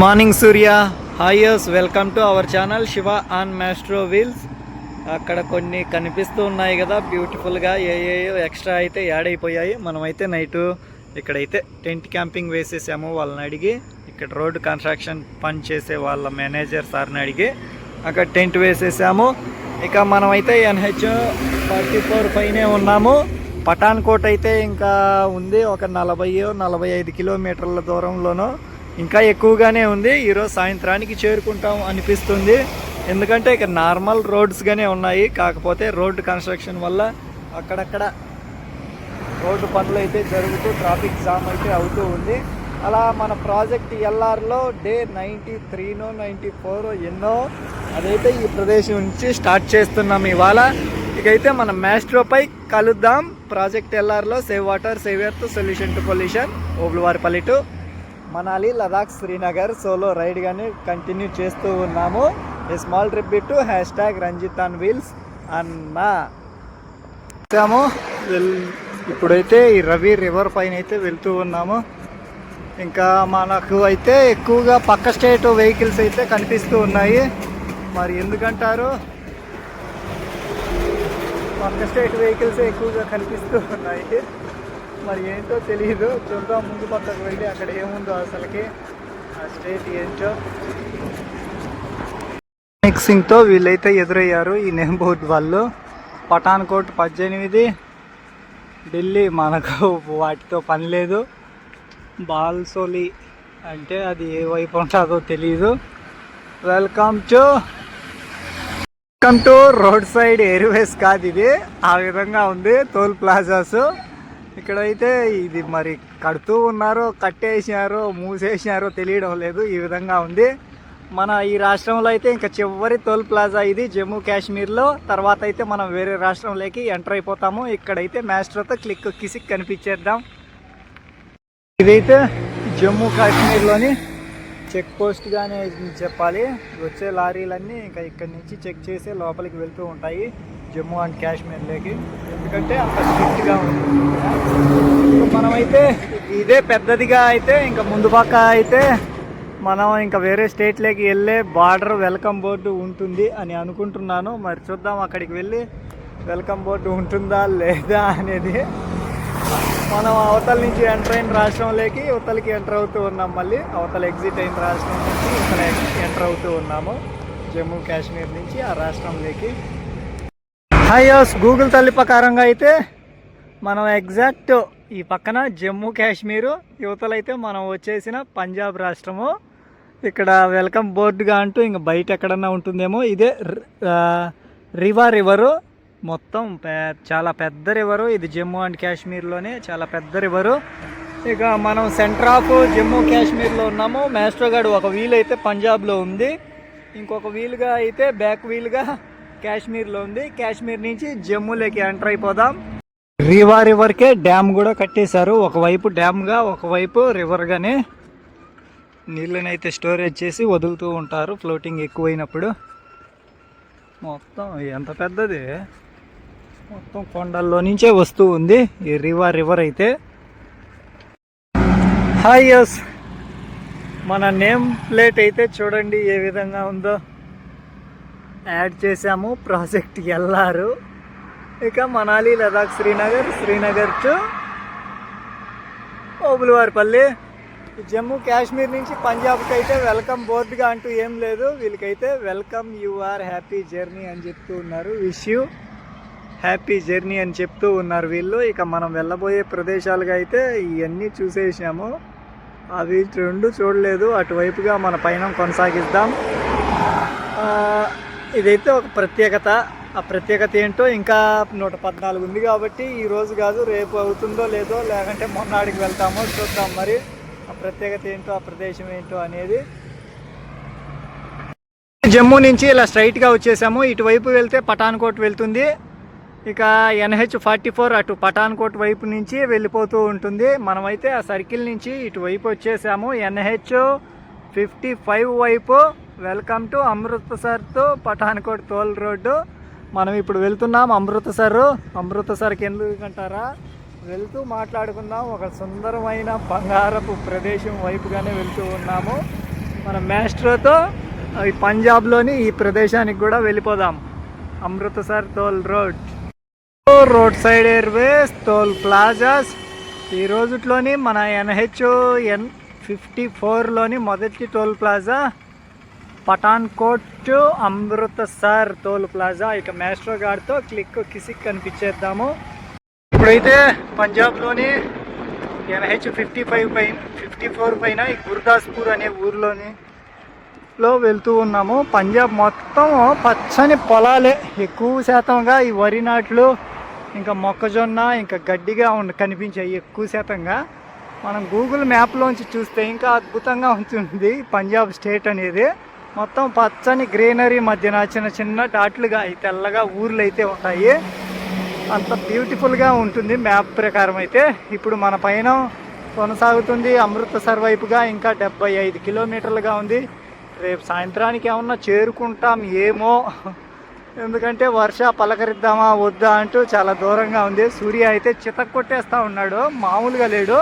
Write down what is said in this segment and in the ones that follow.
Morning Surya. హాయర్స్ welcome to our channel Shiva on Maestro wheels. అక్కడ కొన్ని కనిపిస్తూ ఉన్నాయి కదా బ్యూటిఫుల్గా ఏ ఏ ఎక్స్ట్రా అయితే యాడ్ అయిపోయాయి. మనమైతే నైటు ఇక్కడైతే టెంట్ క్యాంపింగ్ వేసేసాము వాళ్ళని అడిగి ఇక్కడ రోడ్డు కన్స్ట్రక్షన్ పని చేసే వాళ్ళ మేనేజర్ సార్ని అడిగి అక్కడ టెంట్ వేసేసాము. ఇక మనమైతే ఎన్హెచ్ ఫార్టీ ఫోర్ పైనే ఉన్నాము. పఠాన్కోట్ అయితే ఇంకా ఉంది ఒక నలభై నలభై ఐదు కిలోమీటర్ల దూరంలోనూ. ఇంకా ఎక్కువగానే ఉంది. ఈరోజు సాయంత్రానికి చేరుకుంటాం అనిపిస్తుంది. ఎందుకంటే ఇక నార్మల్ రోడ్స్గానే ఉన్నాయి. కాకపోతే రోడ్డు కన్స్ట్రక్షన్ వల్ల అక్కడక్కడ రోడ్డు పనులు అయితే జరుగుతూ ట్రాఫిక్ జామ్ అయితే అవుతూ ఉంది. అలా మన ప్రాజెక్ట్ ఎల్ఆర్లో డే నైంటీ త్రీనో నైంటీ ఫోర్ ఎన్నో అదైతే ఈ ప్రదేశం నుంచి స్టార్ట్ చేస్తున్నాం ఇవాళ. ఇకైతే మన మ్యాస్ట్రోపై కలుద్దాం. ప్రాజెక్ట్ ఎల్ఆర్లో save water save earth solution to pollution. ఓబ్లువారిపల్లి పల్లెటూరు మనాలి లదాఖ్ శ్రీనగర్ సోలో రైడ్ కానీ కంటిన్యూ చేస్తూ ఉన్నాము. A small trip to hashtag Ranjith on wheels అన్న. వచ్చాము. వెల్ ఇప్పుడైతే ఈ రవి రివర్ పైన అయితే వెళ్తూ ఉన్నాము. ఇంకా మనకు అయితే ఎక్కువగా పక్క స్టేట్ వెహికల్స్ అయితే కనిపిస్తూ ఉన్నాయి. మరి ఎందుకంటారు? పక్క స్టేట్ వెహికల్స్ ఎక్కువగా కనిపిస్తూ ఉన్నాయి. మరి ఏంటో తెలియదు చూద్దాం ముందు పక్కకు వెళ్ళి అక్కడ ఏముందో అసలుకి ఆ స్టేట్ ఏంటో. మిక్సింగ్తో వీళ్ళైతే ఎదురయ్యారు ఈ నెహ్బోద్ వాళ్ళు. పఠాన్కోట్ పద్దెనిమిది ఢిల్లీ మనకు వాటితో పని లేదు. బాల్సోలి అంటే అది ఏ వైపు ఉంటుందో తెలియదు welcome to welcome to road side airways కాదు ఇది. ఆ విధంగా ఉంది టోల్ ప్లాజాస్. ఇక్కడైతే ఇది మరి కడుతూ ఉన్నారో కట్టేసినారో మూసేసినారో తెలియడం లేదు. ఈ విధంగా ఉంది. మన ఈ రాష్ట్రంలో అయితే ఇంకా చివరి టోల్ ప్లాజా ఇది జమ్మూ కాశ్మీర్లో. తర్వాత అయితే మనం వేరే రాష్ట్రంలోకి ఎంటర్ అయిపోతాము. ఇక్కడైతే మ్యాస్టర్తో క్లిక్ కిసిక్ కనిపించేద్దాం. ఇదైతే జమ్మూ కాశ్మీర్లోని చెక్ పోస్ట్గానే చెప్పాలి. వచ్చే లారీలన్నీ ఇంకా ఇక్కడి నుంచి చెక్ చేసి లోపలికి వెళ్తూ ఉంటాయి జమ్మూ అండ్ కాశ్మీర్లోకి ఎందుకంటే అంత స్ట్రిక్ట్గా ఉంది. మనమైతే ఇదే పెద్దదిగా అయితే ఇంకా ముందు పక్క అయితే మనం ఇంకా వేరే స్టేట్లోకి వెళ్ళే బార్డర్ వెల్కమ్ బోర్డు ఉంటుంది అని అనుకుంటున్నాను. మరి చూద్దాం అక్కడికి వెళ్ళి వెల్కమ్ బోర్డు ఉంటుందా లేదా అనేది మనం అవతల నుంచి ఎంటర్ అయిన రాష్ట్రంలోకి అవతలకి ఎంటర్ అవుతూ ఉన్నాం మళ్ళీ. అవతల ఎగ్జిట్ అయిన రాష్ట్రం నుంచి ఇక్కడ ఎంటర్ అవుతూ ఉన్నాము. జమ్మూ కాశ్మీర్ నుంచి ఆ రాష్ట్రంలోకి. హైయోస్ గూగుల్ తల్లి ప్రకారంగా అయితే మనం ఎగ్జాక్ట్ ఈ పక్కన జమ్మూ కాశ్మీరు యువతలైతే మనం వచ్చేసిన పంజాబ్ రాష్ట్రము. ఇక్కడ వెల్కమ్ బోర్డుగా అంటూ ఇంకా బయట ఎక్కడన్నా ఉంటుందేమో. ఇదే రివా రివరు మొత్తం పే చాలా పెద్ద రివరు ఇది జమ్మూ అండ్ కాశ్మీర్లోనే చాలా పెద్ద రివరు ఇక మనం సెంటర్ ఆఫ్ జమ్మూ కాశ్మీర్లో ఉన్నాము. మాస్టర్గాడ్ ఒక వీల్ అయితే పంజాబ్లో ఉంది. ఇంకొక వీలుగా అయితే బ్యాక్ వీల్గా కాశ్మీర్లో ఉంది. కాశ్మీర్ నుంచి జమ్మూలోకి ఎంటర్ అయిపోదాం. రీవా రివర్కే డ్యామ్ కూడా కట్టేశారు. ఒకవైపు డ్యామ్గా ఒకవైపు రివర్గానే నీళ్ళని అయితే స్టోరేజ్ చేసి వదులుతూ ఉంటారు ఫ్లోటింగ్ ఎక్కువైనప్పుడు. మొత్తం ఎంత పెద్దది? మొత్తం కొండల్లో నుంచే వస్తూ ఉంది. ఈ రివర్ రివర్ అయితే. హాయ్ యస్ మన నేమ్ ప్లేట్ అయితే చూడండి ఏ విధంగా ఉందో. యాడ్ చేసాము ప్రాజెక్ట్ ఎల్లారు. ఇక మనాలి లదాఖ్ శ్రీనగర్ శ్రీనగర్ టు ఓబులవారిపల్లి. జమ్మూ కాశ్మీర్ నుంచి పంజాబ్కి అయితే వెల్కమ్ బోర్డుగా అంటూ ఏం లేదు. వీళ్ళకైతే welcome you are happy journey అని చెప్తూ ఉన్నారు. విష్ యూ హ్యాపీ జర్నీ అని చెప్తూ ఉన్నారు వీళ్ళు. ఇక మనం వెళ్ళబోయే ప్రదేశాలుగా అయితే ఇవన్నీ చూసేసాము అవి రెండు చూడలేదు. అటువైపుగా మన పయనం కొనసాగిద్దాం. ఇదైతే ఒక ప్రత్యేకత. ఆ ప్రత్యేకత ఏంటో ఇంకా నూట పద్నాలుగు ఉంది కాబట్టి ఈ రోజు కాదు రేపు అవుతుందో లేదో లేకుంటే మొన్నాడికి వెళ్తామో చూద్దాం మరి. ఆ ప్రత్యేకత ఏంటో ఆ ప్రదేశం ఏంటో అనేది. జమ్మూ నుంచి ఇలా స్ట్రైట్గా వచ్చేసాము. ఇటువైపు వెళ్తే పఠాన్కోట్ వెళ్తుంది. ఇక ఎన్హెచ్ ఫార్టీ ఫోర్ అటు పఠాన్కోట్ వైపు నుంచి వెళ్ళిపోతూ ఉంటుంది. మనమైతే ఆ సర్కిల్ నుంచి ఇటువైపు వచ్చేసాము. ఎన్హెచ్ ఫిఫ్టీ ఫైవ్ వైపు welcome to Amritsar to Pathankot toll road. మనం ఇప్పుడు వెళ్తున్నాం అమృత్సర్ అమృత్సర్కి ఎందుకంటారా వెళ్తూ మాట్లాడుకుందాం. ఒక సుందరమైన బంగారపు ప్రదేశం వైపుగానే వెళ్తూ ఉన్నాము. మన మ్యాస్ట్రోతో ఈ పంజాబ్లోని ఈ ప్రదేశానికి కూడా వెళ్ళిపోదాం. Amritsar toll road. Road side airways toll plazas. ఈ రోజుట్లోని మన ఎన్హెచ్ ఎన్ ఫిఫ్టీ ఫోర్లోని మొదటి toll plaza Pathankot Amritsar toll plaza. ఇక మ్యాస్ట్రో గార్డ్తో క్లిక్ కిసిక్ కనిపించేద్దాము ఇప్పుడైతే పంజాబ్లోని ఎన్హెచ్ ఫిఫ్టీ ఫైవ్ పైన ఫిఫ్టీ ఫోర్ పైన ఈ అనే ఊర్లోని లో వెళ్తూ ఉన్నాము. పంజాబ్ మొత్తం పచ్చని పొలాలే. ఎక్కువ శాతంగా ఈ వరి నాట్లు ఇంకా మొక్కజొన్న ఇంకా గడ్డిగా ఉండి కనిపించాయి ఎక్కువ శాతంగా మనం గూగుల్ మ్యాప్లోంచి చూస్తే ఇంకా అద్భుతంగా ఉంటుంది పంజాబ్ స్టేట్ అనేది. మొత్తం పచ్చని గ్రీనరీ మధ్యన చిన్న చిన్న డాట్లుగా తెల్లగా ఊర్లు అయితే ఉంటాయి. అంత బ్యూటిఫుల్గా ఉంటుంది మ్యాప్ ప్రకారం అయితే. ఇప్పుడు మన పైన కొనసాగుతుంది అమృతసర్ వైపుగా ఇంకా డెబ్బై ఐదు కిలోమీటర్లుగా ఉంది. రేపు సాయంత్రానికి ఏమన్నా చేరుకుంటాం ఏమో ఎందుకంటే వర్ష పలకరిద్దామా వద్దా అంటూ చాలా దూరంగా ఉంది. సూర్య అయితే చితక కొట్టేస్తూ ఉన్నాడు మామూలుగా లేడు.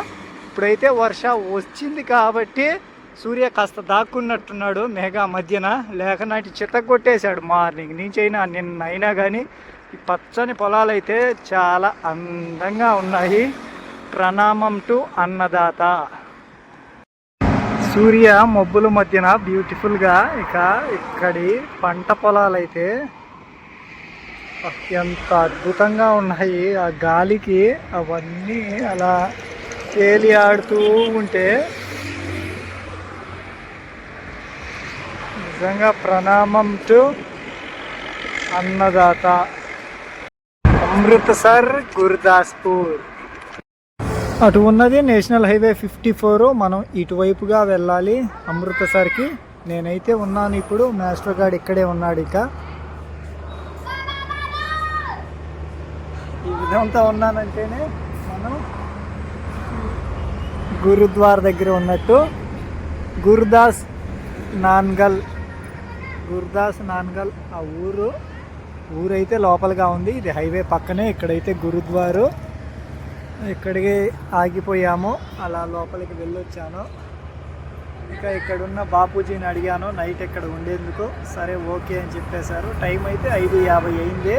ఇప్పుడైతే వర్ష వచ్చింది కాబట్టి సూర్య కాస్త దాక్కున్నట్టున్నాడు మేఘా మధ్యన. లేకనాటి చిత కొట్టేశాడు మార్నింగ్ నుంచి అయినా నిన్న అయినా కానీ ఈ పచ్చని పొలాలు అయితే చాలా అందంగా ఉన్నాయి. ప్రణామం టు అన్నదాత. సూర్య మబ్బుల మధ్యన బ్యూటిఫుల్గా ఇక ఇక్కడి పంట పొలాలైతే అత్యంత అద్భుతంగా ఉన్నాయి. ఆ గాలికి అవన్నీ అలా తేలి ఆడుతూ ఉంటే నిజంగా ప్రణామం టు అన్నదాత అమృత్సర్ గురుదాస్పూర్. అటు ఉన్నది నేషనల్ హైవే ఫిఫ్టీ ఫోర్. మనం ఇటువైపుగా వెళ్ళాలి అమృత్సర్కి. నేనైతే ఉన్నాను ఇప్పుడు. మాస్టర్ గార్డ్ ఇక్కడే ఉన్నాడు ఇక. ఈ ఉన్నానంటేనే మనం గురుద్వార్ దగ్గర ఉన్నట్టు గురుదాస్ నాన్గల్ గురుదాస్ నాన్గల్ ఆ ఊరు ఊరైతే లోపలగా ఉంది. ఇది హైవే పక్కనే ఇక్కడైతే గురుద్వారు. ఇక్కడికి ఆగిపోయాము. అలా లోపలికి వెళ్ళొచ్చాను. ఇంకా ఇక్కడున్న బాపూజీని అడిగాను. నైట్ ఇక్కడ ఉండేందుకు. సరే ఓకే అని చెప్పేశారు. టైం అయితే ఐదు యాభై అయింది.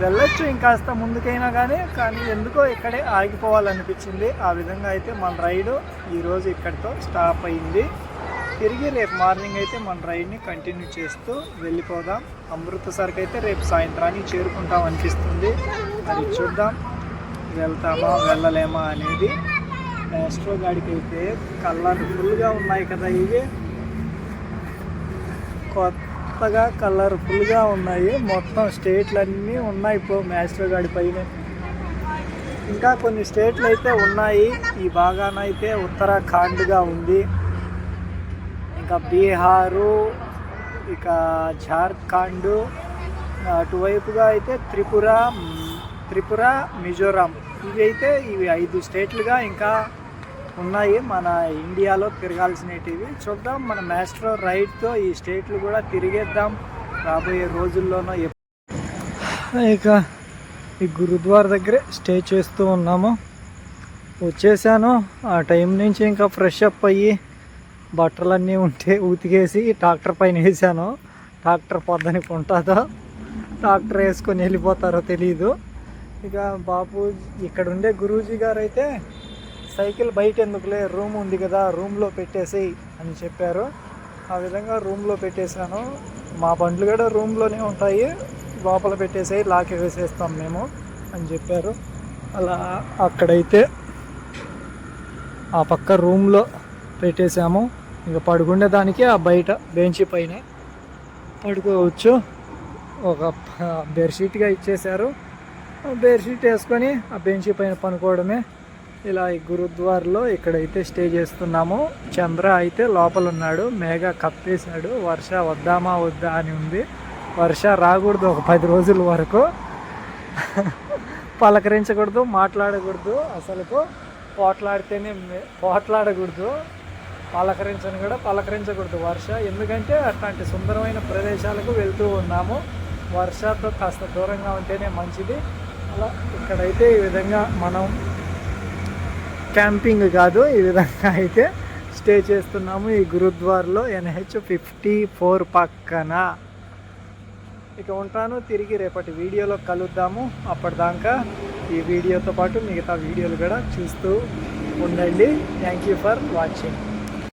వెళ్ళొచ్చు ఇంకాస్త ముందుకైనా కానీ కానీ ఎందుకో ఇక్కడే ఆగిపోవాలనిపించింది. ఆ విధంగా అయితే మన రైడు ఈరోజు ఇక్కడితో స్టాప్ అయింది. తిరిగి రేపు మార్నింగ్ అయితే మన రైడ్ని కంటిన్యూ చేస్తూ వెళ్ళిపోదాం. అమృతసర్కి అయితే రేపు సాయంత్రానికి చేరుకుంటాం అనిపిస్తుంది. అది చూద్దాం వెళ్తామా వెళ్ళలేమా అనేది. యాస్ట్రో గాడికి అయితే కలర్ఫుల్గా ఉన్నాయి కదా ఇవి. కొత్తగా కలర్ఫుల్గా ఉన్నాయి. మొత్తం స్టేట్లు అన్నీ ఉన్నాయి ఇప్పుడు మ్యాస్ట్రో గాడి పైన. ఇంకా కొన్ని స్టేట్లు అయితే ఉన్నాయి. ఈ భాగాన అయితే ఉత్తరాఖండ్గా ఉంది. ఇంకా బీహారు ఇక జార్ఖండ్ అటువైపుగా అయితే త్రిపుర త్రిపుర మిజోరాం. ఇవి అయితే ఇవి ఐదు స్టేట్లుగా ఇంకా ఉన్నాయి. మన ఇండియాలో తిరగాల్సినవి చూద్దాం మన మ్యాస్ట్రో రైడ్తో ఈ స్టేట్లు కూడా తిరిగేద్దాం. రాబోయే రోజుల్లోనో ఇక ఈ గురుద్వార దగ్గరే స్టే చేస్తూ ఉన్నాము. వచ్చేసాను. ఆ టైం నుంచి ఇంకా ఫ్రెష్ అప్ అయ్యి బట్టలన్నీ ఉంటే ఉతికేసి ట్రాక్టర్ పైన వేసాను. ట్రాక్టర్ పొద్దునకి ఉంటుందో ట్రాక్టర్ వేసుకొని వెళ్ళిపోతారో తెలియదు ఇక బాపు ఇక్కడ ఉండే గురూజీ గారు అయితే సైకిల్ బయట ఎందుకులే రూమ్ ఉంది కదా రూమ్లో పెట్టేసి అని చెప్పారు. ఆ విధంగా రూమ్లో పెట్టేశాను. మా బండ్లు కూడా రూమ్లోనే ఉంటాయి. లోపల పెట్టేసి లాక్ వేసేస్తాం మేము అని చెప్పారు. అలా అక్కడైతే ఆ పక్క రూమ్లో పెట్టేసాము ఇంకా పడుకునే దానికి ఆ బయట బెంచ్ పైన పడుకోవచ్చు. ఒక బెడ్షీట్గా ఇచ్చేశారు. బెడ్షీట్ వేసుకొని ఆ బెంచ్ పైన పనుకోవడమే ఇలా ఈ గురుద్వార్లో ఇక్కడైతే స్టే చేస్తున్నాము. చంద్ర అయితే లోపల ఉన్నాడు మేఘ కప్పేశాడు. వర్ష వద్దామా వద్దా అని ఉంది. వర్ష రాకూడదు ఒక పది రోజుల వరకు. పలకరించకూడదు మాట్లాడకూడదు. అసలుకు పోట్లాడితేనే పోట్లాడకూడదు. పలకరించని కూడా పలకరించకూడదు వర్ష. ఎందుకంటే అట్లాంటి సుందరమైన ప్రదేశాలకు వెళ్తూ ఉన్నాము. వర్షతో కాస్త దూరంగా ఉంటేనే మంచిది. అలా ఇక్కడైతే ఈ విధంగా మనం క్యాంపింగ్ కాదు ఈ విధంగా అయితే స్టే చేస్తున్నాము ఈ గురుద్వార్లో ఎన్హెచ్ ఫిఫ్టీ ఫోర్ పక్కన. ఇక ఉంటాను తిరిగి రేపటి వీడియోలో కలుద్దాము. అప్పటిదాకా ఈ వీడియోతో పాటు మిగతా వీడియోలు కూడా చూస్తూ ఉండండి. Thank you for watching